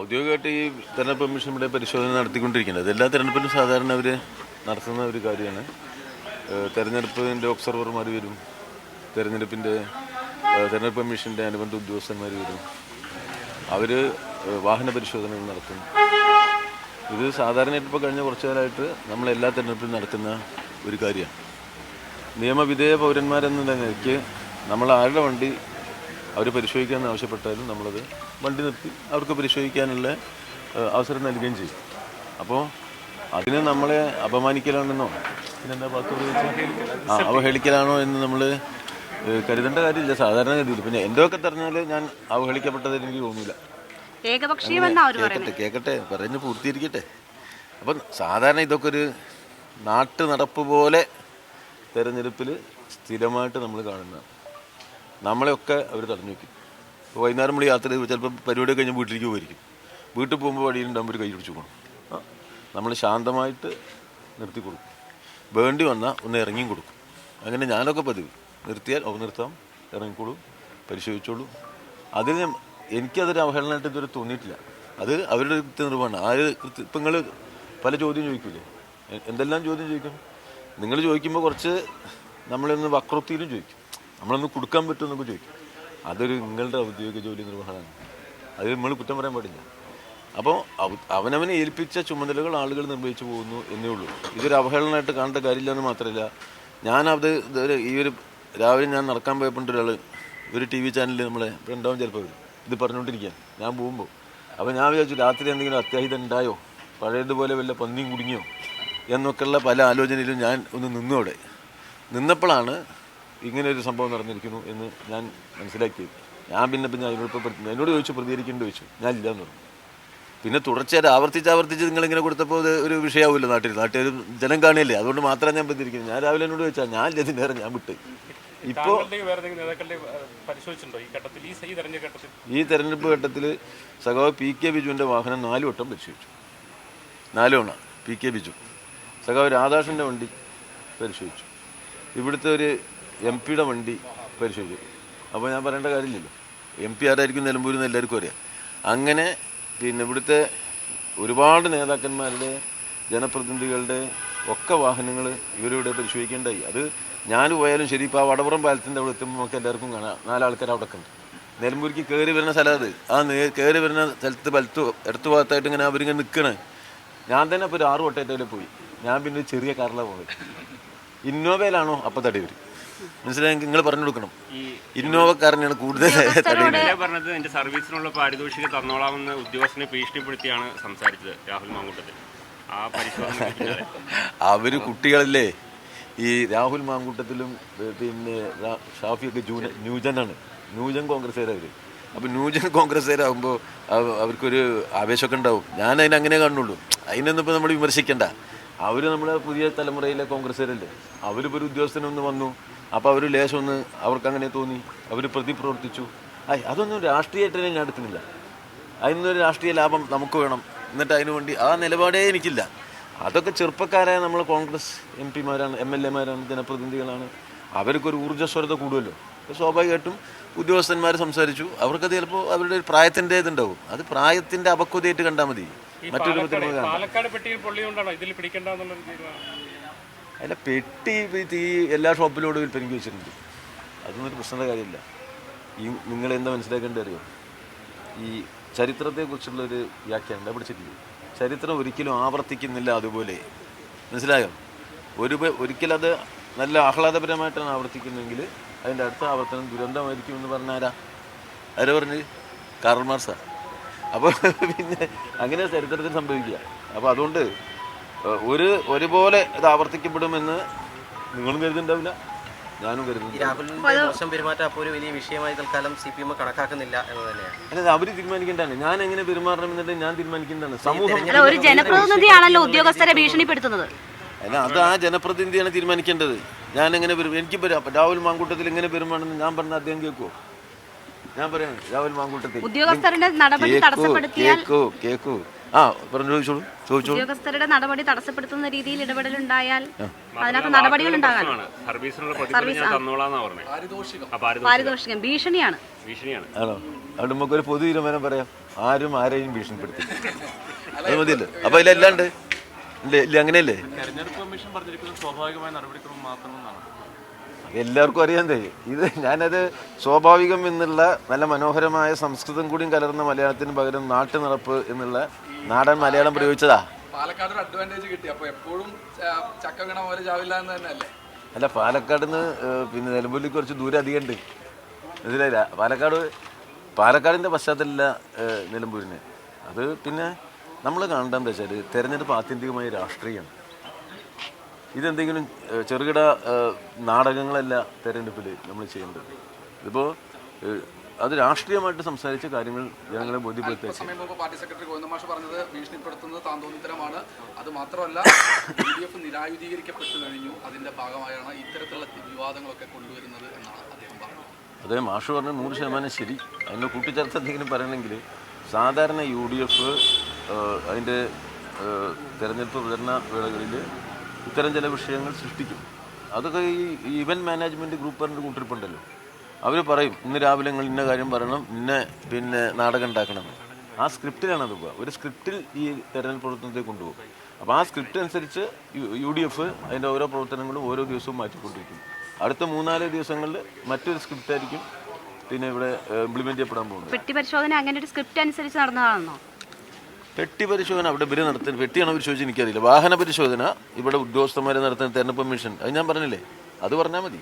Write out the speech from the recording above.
ഔദ്യോഗികമായിട്ട് ഈ തെരഞ്ഞെടുപ്പ് കമ്മീഷൻ ഇവിടെ പരിശോധന നടത്തിക്കൊണ്ടിരിക്കുന്നത്. എല്ലാ തെരഞ്ഞെടുപ്പിലും സാധാരണ അവർ നടത്തുന്ന ഒരു കാര്യമാണ്. തെരഞ്ഞെടുപ്പിന്റെ ഒബ്സർവർമാർ വരും. തെരഞ്ഞെടുപ്പിന്റെ തെരഞ്ഞെടുപ്പ് കമ്മീഷന്റെ അനുബന്ധ ഉദ്യോഗസ്ഥന്മാർ വരും. അവർ വാഹന പരിശോധനകൾ നടത്തും. ഇത് സാധാരണയായിട്ട് ഇപ്പോൾ കഴിഞ്ഞ കുറച്ചു കാലമായിട്ട് നമ്മൾ എല്ലാ തെരഞ്ഞെടുപ്പിലും നടത്തുന്ന ഒരു കാര്യമാണ്. നിയമവിധേയ പൗരന്മാരെന്ന നിലയ്ക്ക് നമ്മൾ ആരുടെ വണ്ടി അവർ പരിശോധിക്കാമെന്ന് ആവശ്യപ്പെട്ടാലും നമ്മളത് വണ്ടി നിർത്തി അവർക്ക് പരിശോധിക്കാനുള്ള അവസരം നൽകുകയും ചെയ്യും. അപ്പോൾ അതിന് നമ്മളെ അപമാനിക്കലാണെന്നോ? പിന്നെന്താ വാക്കുകൾ ആ അവഹേളിക്കലാണോ എന്ന് നമ്മൾ കരുതേണ്ട കാര്യമില്ല. സാധാരണ ഗതിയിൽ. പിന്നെ എന്തൊക്കെ തെരഞ്ഞാൽ ഞാൻ അവഹേളിക്കപ്പെട്ടത് എനിക്ക് തോന്നില്ല കേക്കട്ടെ കേക്കട്ടെ. പറഞ്ഞു പൂർത്തീകരിക്കട്ടെ. അപ്പം സാധാരണ ഇതൊക്കെ ഒരു നാട്ടു നടപ്പ് പോലെ തെരഞ്ഞെടുപ്പിൽ സ്ഥിരമായിട്ട് നമ്മൾ കാണുന്നതാണ്. നമ്മളെയൊക്കെ അവർ തടഞ്ഞു വയ്ക്കും വൈകുന്നേരം നമ്മൾ യാത്ര ചെയ്ത് ചിലപ്പോൾ പരിപാടി കഴിഞ്ഞ് വീട്ടിലേക്ക് പോയിരിക്കും വീട്ടിൽ പോകുമ്പോൾ വഴിയിലുണ്ടാകുമ്പോൾ ഒരു കൈ പിടിച്ചു പോകണം നമ്മൾ ശാന്തമായിട്ട് നിർത്തി കൊടുക്കും. വേണ്ടി വന്നാൽ ഒന്ന് ഇറങ്ങിയും കൊടുക്കും. അങ്ങനെ ഞാനൊക്കെ പതിവ്. നിർത്തിയാൽ ഒക്കെ നിർത്താം ഇറങ്ങിക്കോളൂ പരിശോധിച്ചോളൂ. അതിന് എനിക്കതൊരു അവഹേളനമായിട്ട് ഇതുവരെ തോന്നിയിട്ടില്ല. അത് അവരുടെ നിർവഹമാണ് ആര് കൃത്യ- ഇപ്പം നിങ്ങൾ പല ചോദ്യം ചോദിക്കില്ലേ എന്തെല്ലാം ചോദ്യം ചോദിക്കും നിങ്ങൾ ചോദിക്കുമ്പോൾ കുറച്ച് നമ്മളൊന്ന് വക്രത്തിയിലും ചോദിക്കും. നമ്മളൊന്ന് കൊടുക്കാൻ പറ്റുമെന്നൊക്കെ ചോദിക്കും. അതൊരു നിങ്ങളുടെ ഔദ്യോഗിക ജോലി നിർവഹണമാണ് അത് നമ്മൾ കുറ്റം പറയാൻ പാടില്ല. അപ്പോൾ അവനവനെ ഏൽപ്പിച്ച ചുമതലകൾ ആളുകൾ നിർവഹിച്ചു പോകുന്നു എന്നേ ഉള്ളൂ. ഇതൊരു അവഹേളനമായിട്ട് കാണേണ്ട കാര്യമില്ല എന്ന് മാത്രമല്ല ഞാനത് ഇതൊരു ഈ ഒരു രാവിലെ ഞാൻ നടക്കാൻ പോയപ്പോൾ ഒരാൾ ഒരു ടി വി ചാനലിൽ നമ്മളെ ഉണ്ടാവും ചിലപ്പോൾ. ഇത് പറഞ്ഞുകൊണ്ടിരിക്കുകയാണ് ഞാൻ പോകുമ്പോൾ അപ്പോൾ ഞാൻ വിചാരിച്ചു രാത്രി എന്തെങ്കിലും അത്യാഹിതം ഉണ്ടായോ? പഴയതുപോലെ വല്ല പന്നിയും കുടുങ്ങിയോ? എന്നൊക്കെയുള്ള പല ആലോചനയിലും ഞാൻ ഒന്ന് നിന്നു അവിടെ. നിന്നപ്പോഴാണ് ഇങ്ങനെ ഒരു സംഭവം നടന്നിരിക്കുന്നു എന്ന് ഞാൻ മനസ്സിലാക്കിയത് ഞാൻ പിന്നെ പിന്നെ അതിനോട് ഇപ്പോൾ പ്രതി- എന്നോട് ചോദിച്ചു പ്രതികരിക്കേണ്ടി ചോദിച്ചു. ഞാൻ ഇല്ലയെന്ന് പറഞ്ഞു. പിന്നെ തുടർച്ചയായിട്ട് ആവർത്തിച്ച് ആവർത്തിച്ച് നിങ്ങളിങ്ങനെ കൊടുത്തപ്പോൾ അത് ഒരു വിഷയമാവില്ല നാട്ടിൽ. നാട്ടിൽ ജനം കാണില്ലേ? അതുകൊണ്ട് മാത്രമേ ഞാൻ പ്രതികരിക്കുന്നത് ഞാൻ രാവിലെ എന്നോട് ചോദിച്ചാൽ ഞാൻ ഇല്ല നേരം ഞാൻ വിട്ട്. ഇപ്പോൾ ഈ തെരഞ്ഞെടുപ്പ് ഘട്ടത്തിൽ? ഈ തെരഞ്ഞെടുപ്പ് ഘട്ടത്തിൽ സഖാവ് പി കെ ബിജുവിന്റെ വാഹനം നാല് വട്ടം പരിശോധിച്ചു. നാല് തവണ പി കെ ബിജു. സഖാവ് രാധാകൃഷ്ണന്റെ വണ്ടി പരിശോധിച്ചു. ഇവിടുത്തെ ഒരു എം പിയുടെ വണ്ടി പരിശോധിച്ചു അപ്പോൾ ഞാൻ പറയേണ്ട കാര്യമില്ലല്ലോ. എം പി ആരായിരിക്കും നിലമ്പൂരിൽ നിന്ന് എല്ലാവർക്കും അറിയാം. അങ്ങനെ പിന്നെ ഇവിടുത്തെ ഒരുപാട് നേതാക്കന്മാരുടെ ജനപ്രതിനിധികളുടെ ഒക്കെ വാഹനങ്ങൾ ഇവരിവിടെ പരിശോധിക്കേണ്ടായി അത് ഞാൻ പോയാലും ശരി ഇപ്പോൾ ആ വടപുറം പാലത്തിന്റെ അവിടെ എത്തുമ്പോൾ നമുക്ക് എല്ലാവർക്കും കാണാം. നാലാൾക്കാർ അവിടെ ഉണ്ട്. നിലമ്പൂരിക്ക് കയറി വരുന്ന സ്ഥലം അത്. ആ കയറി വരുന്ന സ്ഥലത്ത് വലത്ത് ഇടത്ത് ഭാഗത്തായിട്ട് ഇങ്ങനെ അവരിങ്ങനെ നിൽക്കണേ ഞാൻ തന്നെ ഇപ്പോൾ ഒരു ആറ് വട്ടേറ്റയിൽ പോയി. ഞാൻ പിന്നെ ചെറിയ കാറിലാണ് പോയത്. ഇന്നോവയിലാണോ അപ്പം തടി വരും. മനസ്സിലായി? നിങ്ങൾ പറഞ്ഞു കൊടുക്കണം. ഇന്നോവക്കാരനാണ് കൂടുതൽ പറഞ്ഞത് എന്റെ സർവീസിനുള്ള പാരിതോഷിക തന്നോളാമെന്ന് ഉദ്യോഗസ്ഥനെ ഭീഷണിപ്പെടുത്തിയാണ് സംസാരിച്ചത് രാഹുൽ മാങ്കൂട്ടത്തിൽ. ആ പരിശോധന. അവർ കുട്ടികളല്ലേ? ഈ രാഹുൽ മാങ്കൂട്ടത്തിലും പിന്നെ ഷാഫി ഷാഫിയൊക്കെ ജൂന ന്യൂജനാണ്. ന്യൂജൻ കോൺഗ്രസ്സുകാരവർ അപ്പം ന്യൂജൻ കോൺഗ്രസ്സുകാരാകുമ്പോൾ അവർക്കൊരു ആവേശമൊക്കെ ഉണ്ടാവും. ഞാൻ അതിനെ അങ്ങനെ കാണുള്ളൂ അതിനൊന്നും ഇപ്പോൾ നമ്മൾ വിമർശിക്കണ്ട. അവർ നമ്മുടെ പുതിയ തലമുറയിലെ കോൺഗ്രസ്സുകാരല്ലേ? അവരിപ്പോൾ ഒരു ഉദ്യോഗസ്ഥനൊന്ന് വന്നു. അപ്പോൾ അവർ ലേശമൊന്ന് ഒന്ന് അവർക്ക് അങ്ങനെ തോന്നി. അവർ പ്രതിപ്രവർത്തിച്ചു. ഐ അതൊന്നും രാഷ്ട്രീയമായിട്ട് ഞാൻ എടുക്കുന്നില്ല അതിനൊരു രാഷ്ട്രീയ ലാഭം നമുക്ക് വേണം. എന്നിട്ട് അതിനു വേണ്ടി ആ നിലപാടേ എനിക്കില്ല. അതൊക്കെ ചെറുപ്പക്കാരായ നമ്മൾ കോൺഗ്രസ് എം പിമാരാണ് എം എൽ എമാരാണ് ജനപ്രതിനിധികളാണ്. അവർക്കൊരു ഊർജസ്വരത കൂടുമല്ലോ സ്വാഭാവികമായിട്ടും ഉദ്യോഗസ്ഥന്മാർ സംസാരിച്ചു. അവർക്കത് ചിലപ്പോൾ അവരുടെ ഒരു പ്രായത്തിന്റെ ഇതുണ്ടാവും. അത് പ്രായത്തിന്റെ അപക്വതയായിട്ട് കണ്ടാൽ മതി. മറ്റൊരു പാലക്കാട് പെട്ടിയിൽ പൊള്ളിയുകൊണ്ടാണോ ഇതിൽ പിടിക്കേണ്ടെന്നുള്ള അതിന്റെ പെട്ടി ഈ എല്ലാ ഷോപ്പിലൂടെ വിൽപ്പനയ്ക്ക് വെച്ചിട്ടുണ്ട്. അതൊന്നും ഒരു പ്രശ്നമുള്ള കാര്യമില്ല. ഈ നിങ്ങൾ എന്താ മനസ്സിലാക്കേണ്ടത് അറിയോ? ഈ ചരിത്രത്തെക്കുറിച്ചുള്ളൊരു വ്യാഖ്യാനം ഞാൻ പിടിച്ചിട്ടില്ല ചരിത്രം ഒരിക്കലും ആവർത്തിക്കുന്നില്ല അതുപോലെ. മനസ്സിലായോ? ഒരു ഒരിക്കലത് നല്ല ആഹ്ലാദപരമായിട്ടാണ് ആവർത്തിക്കുന്നതെങ്കിൽ അതിന്റെ അടുത്ത ആവർത്തനം ദുരന്തമായിരിക്കും എന്ന് പറഞ്ഞ ആരാ? ആരാ പറഞ്ഞ് കാർമാർസാണ് അപ്പോൾ പിന്നെ അങ്ങനെ ചരിത്രത്തിൽ സംഭവിക്കുക. അപ്പോൾ അതുകൊണ്ട് ഒരു ഒരുപോലെ ഇത് ആവർത്തിക്കപ്പെടുമെന്ന് നിങ്ങളും കരുതുന്നുണ്ടാവില്ല. ഞാനും കരുതുന്നു രാഹുലിന്റെ മോശം പെരുമാറ്റം അപ്പോൾ ഒരു വലിയ വിഷയമായി തൽക്കാലം സി പി എം കണക്കാക്കുന്നില്ല എന്ന് തന്നെയാണ്. അവർ തീരുമാനിക്കേണ്ടതാണ്. ഞാൻ എങ്ങനെ പെരുമാറണം എന്നിട്ട് ഞാൻ തീരുമാനിക്കുന്നതാണ് സമൂഹം അല്ല ഒരു ജനപ്രതിനിധിയാണല്ലോ ഉദ്യോഗസ്ഥരെ ഭീഷണിപ്പെടുത്തുന്നത്. അല്ല അത് ആ ജനപ്രതിനിധിയാണ് തീരുമാനിക്കേണ്ടത്. ഞാൻ എങ്ങനെ എനിക്ക് എനിക്കിപ്പോൾ രാഹുൽ മാങ്കൂട്ടത്തിൽ എങ്ങനെ പെരുമാണെന്ന് ഞാൻ പറഞ്ഞ അദ്ദേഹം കേൾക്കുമോ ഞാൻ പറയാണ് രാഹുൽ മാങ്കൂട്ടത്തിൽ. കേക്കൂ കേക്കൂ ആ പറഞ്ഞു ചോദിച്ചോളൂ ചോദിച്ചോളൂ. ഉദ്യോഗസ്ഥരുടെ നടപടി തടസ്സപ്പെടുത്തുന്ന രീതിയിൽ ഇടപെടലുണ്ടായാൽ അതിനകത്ത് നടപടികൾ ഉണ്ടാകാൻ ആ. പാരിതോഷികം. ഭീഷണിയാണ്. ഭീഷണിയാണ്. ആണോ? അവിടെ നമുക്കൊരു പൊതു തീരുമാനം പറയാം. ആരും ആരെയും ഭീഷണിപ്പെടുത്തി. അത് മതിയല്ലോ? അപ്പൊ അതിലെല്ലാണ്ട് ഇല്ല അങ്ങനെയല്ലേ? എല്ലാവർക്കും അറിയാൻ തരും ഇത് ഞാനത് സ്വാഭാവികം എന്നുള്ള നല്ല മനോഹരമായ സംസ്കൃതം കൂടിയും കലർന്ന മലയാളത്തിന് പകരം നാട്ടു നടപ്പ് എന്നുള്ള നാടൻ മലയാളം പ്രയോഗിച്ചതാ പാലക്കാട് ഒരു അഡ്വാന്റേജ് കിട്ടി. അപ്പൊ എപ്പോഴും ചക്ക വീണ പോലെ ചാവില്ല എന്ന് തന്നെയല്ലേ? അല്ല പാലക്കാട് നിന്ന് പിന്നെ നിലമ്പൂരിൽ കുറച്ച് ദൂരം അധികം ഉണ്ട് മനസ്സിലായില്ല? പാലക്കാട് പാലക്കാടിന്റെ പശ്ചാത്തലമില്ല നിലമ്പൂരിന്. അത് പിന്നെ നമ്മൾ കാണേണ്ടത് എന്താ വെച്ചാൽ തെരഞ്ഞെടുപ്പ് ആത്യന്തികമായ രാഷ്ട്രീയമാണ്. ഇതെന്തെങ്കിലും ചെറുകിട നാടകങ്ങളല്ല തെരഞ്ഞെടുപ്പിൽ നമ്മൾ ചെയ്യേണ്ടത്. ഇതിപ്പോൾ അത് രാഷ്ട്രീയമായിട്ട് സംസാരിച്ച കാര്യങ്ങൾ ജനങ്ങളെ ബോധ്യപ്പെടുത്തി സമയം മുമ്പ് പാർട്ടി സെക്രട്ടറി ഗോവിന്ദമാഷ് പറഞ്ഞത് ഭീഷണിപ്പെടുത്തുന്നത് താന്തോന്നിത്തരമാണ്. അത് മാത്രമല്ല യു ഡി എഫ് നിരായുധീകരിക്കപ്പെട്ടു കഴിഞ്ഞു. അതിന്റെ ഭാഗമായാണ് ഇത്തരത്തിലുള്ള വിവാദങ്ങളൊക്കെ കൊണ്ടുവരുന്നത് എന്നാണ് അദ്ദേഹം പറഞ്ഞത്. അദ്ദേഹം മാഷ് പറഞ്ഞ നൂറ് ശതമാനം ശരി. അതിന്റെ കൂട്ടിച്ചേർത്ത് എന്തെങ്കിലും പറയണമെങ്കിൽ സാധാരണ യു ഡി എഫ് അതിന്റെ തെരഞ്ഞെടുപ്പ് പ്രചരണ വേളകളിൽ ഇത്തരം ചില വിഷയങ്ങൾ സൃഷ്ടിക്കും. അതൊക്കെ ഈ ഇവന്റ് മാനേജ്മെന്റ് ഗ്രൂപ്പ് പറഞ്ഞൊരു കൂട്ടിരിപ്പുണ്ടല്ലോ. അവർ പറയും ഇന്ന് രാവിലെ നിങ്ങൾ ഇന്ന കാര്യം പറയണം ഇന്ന പിന്നെ നാടകം ഉണ്ടാക്കണം. ആ സ്ക്രിപ്റ്റിലാണ് അത് ഒരു സ്ക്രിപ്റ്റിൽ ഈ തെരഞ്ഞെടുപ്പ് പ്രവർത്തനത്തെ കൊണ്ടുപോകും. അപ്പോൾ ആ സ്ക്രിപ്റ്റ് അനുസരിച്ച് യു ഡി എഫ് അതിന്റെ ഓരോ പ്രവർത്തനങ്ങളും ഓരോ ദിവസവും മാറ്റിക്കൊണ്ടിരിക്കും. അടുത്ത മൂന്നാൽ ദിവസങ്ങളിൽ മറ്റൊരു സ്ക്രിപ്റ്റ് ആയിരിക്കും പിന്നെ ഇവിടെ ഇംപ്ലിമെന്റ് ചെയ്യപ്പെടാൻ പോകുന്നത്. പെട്ടി പരിശോധന അങ്ങനെ ഒരു സ്ക്രിപ്റ്റ് അനുസരിച്ച് നടന്നതാണെന്നോ? പെട്ടി പരിശോധന അവിടെ ഇവർ നടത്തുന്നത് പെട്ടിയാണോ പരിശോധിച്ച് എനിക്കറിയില്ല. വാഹന പരിശോധന ഇവിടെ ഉദ്യോഗസ്ഥന്മാരെ നടത്തുന്ന തെരഞ്ഞെടുപ്പ് കമ്മീഷൻ അത് ഞാൻ പറഞ്ഞില്ലേ? അത് പറഞ്ഞാൽ മതി.